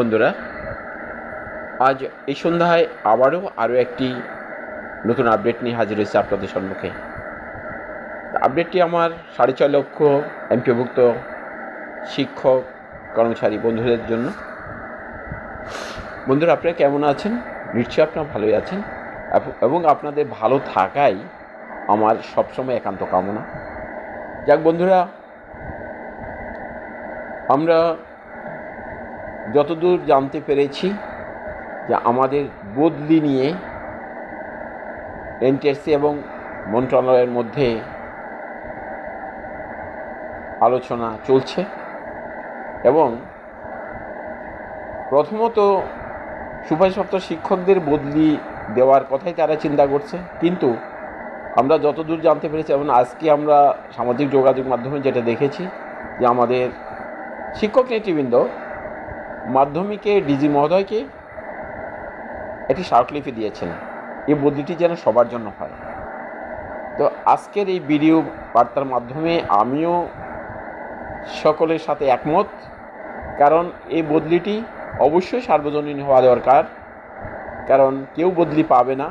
বন্ধুরা, আজ এই সন্ধ্যায় আবারও আরও একটি নতুন আপডেট নিয়ে হাজির হয়েছে আপনাদের সম্মুখে। আপডেটটি আমার সাড়ে ছয় লক্ষ এমপিভুক্ত শিক্ষক, কর্মচারী বন্ধুদের জন্য। বন্ধুরা, আপনারা কেমন আছেন? নিশ্চয়ই আপনারা ভালোই আছেন। এবং আপনাদের ভালো থাকাই আমার সবসময় একান্ত কামনা। যাক বন্ধুরা, আমরা যতদূর জানতে পেরেছি যে আমাদের বদলি নিয়ে এনটিএসসি এবং মন্ত্রণালয়ের মধ্যে আলোচনা চলছে এবং প্রথমত সুপারিশপ্রাপ্ত শিক্ষকদের বদলি দেওয়ার কথাই তারা চিন্তা করছে। কিন্তু আমরা যতদূর জানতে পেরেছি এবং আজকে আমরা সামাজিক যোগাযোগ মাধ্যমে যেটা দেখেছি যে আমাদের শিক্ষক নেতৃবৃন্দ মাধ্যমিকে ডিজি মহোদয়কে একটি স্মারকলিপি দিয়েছেন। এই বদলিটি যেন সবার জন্য হয়। তো আজকের এই ভিডিও বার্তার মাধ্যমে আমিও সকলের সাথে একমত, কারণ এই বদলিটি অবশ্যই সার্বজনীন হওয়া দরকার। কারণ কেউ বদলি পাবে না,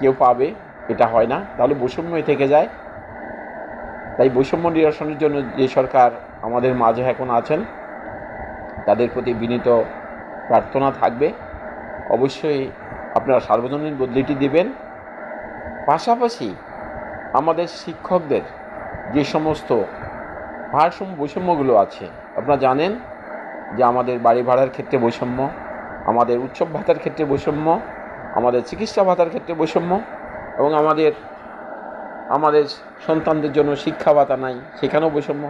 কেউ পাবে, এটা হয় না। তাহলে বৈষম্যই থেকে যায়। তাই বৈষম্য নিরসনের জন্য যে সরকার আমাদের মাঝে এখন আছেন তাদের প্রতি বিনীত প্রার্থনা থাকবে। অবশ্যই আপনারা সার্বজনীন বদলিটি দেবেন। পাশাপাশি আমাদের শিক্ষকদের যে সমস্ত ভারসাম্য বৈষম্যগুলো আছে, আপনারা জানেন যে আমাদের বাড়ি ভাড়ার ক্ষেত্রে বৈষম্য, আমাদের উৎসব ভাতার ক্ষেত্রে বৈষম্য, আমাদের চিকিৎসা ভাতার ক্ষেত্রে বৈষম্য এবং আমাদের আমাদের সন্তানদের জন্য শিক্ষা ভাতা নাই, সেখানেও বৈষম্য।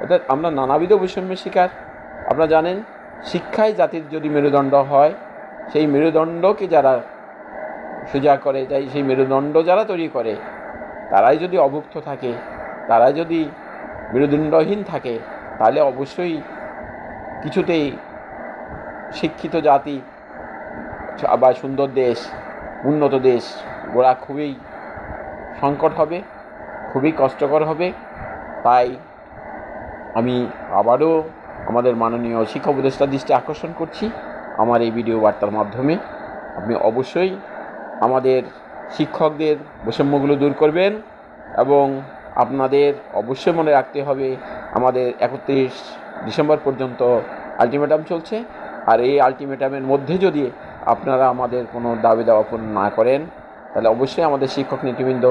অর্থাৎ আমরা নানাবিধ বৈষম্যের শিকার। আপনারা জানেন শিক্ষাই জাতির যদি মেরুদণ্ড হয়, সেই মেরুদণ্ডকে যারা সোজা করে, তাই সেই মেরুদণ্ড যারা তৈরি করে, তারাই যদি অভুক্ত থাকে, তারাই যদি মেরুদণ্ডহীন থাকে, তাহলে অবশ্যই কিছুতেই শিক্ষিত জাতি বা সুন্দর দেশ, উন্নত দেশ গোড়া খুবই সংকট হবে, খুবই কষ্টকর হবে। তাই আমি আবারও আমাদের মাননীয় শিক্ষা উপদেষ্টার দৃষ্টি আকর্ষণ করছি আমার এই ভিডিও বার্তার মাধ্যমে। আপনি অবশ্যই আমাদের শিক্ষকদের বৈষম্যগুলো দূর করবেন এবং আপনাদের অবশ্যই মনে রাখতে হবে, আমাদের একত্রিশ ডিসেম্বর পর্যন্ত আলটিমেটাম চলছে। আর এই আলটিমেটামের মধ্যে যদি আপনারা আমাদের কোনো দাবি দাওয়া পূরণ না করেন, তাহলে অবশ্যই আমাদের শিক্ষক নেতৃবৃন্দ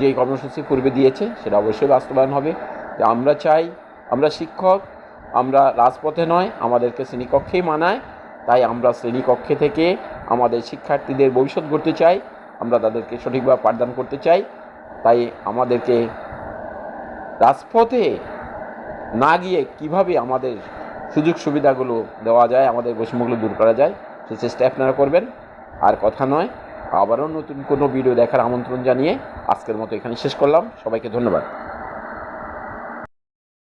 যেই কর্মসূচি পূর্বে দিয়েছে, সেটা অবশ্যই বাস্তবায়ন হবে। যে আমরা চাই, আমরা শিক্ষক আমরা রাজপথে নয়, আমাদেরকে শ্রেণীকক্ষেই মানায়। তাই আমরা শ্রেণীকক্ষে থেকে আমাদের শিক্ষার্থীদের ভবিষ্যৎ গড়তে চাই, আমরা তাদেরকে সঠিকভাবে পাঠদান করতে চাই। তাই আমাদেরকে রাজপথে না গিয়ে কীভাবে আমাদের সুযোগ সুবিধাগুলো দেওয়া যায়, আমাদের বৈষম্যগুলো দূর করা যায়, সে চেষ্টা আপনারা করবেন। আর কথা নয়, আবারও নতুন কোনো ভিডিও দেখার আমন্ত্রণ জানিয়ে আজকের মতো এখানে শেষ করলাম। সবাইকে ধন্যবাদ।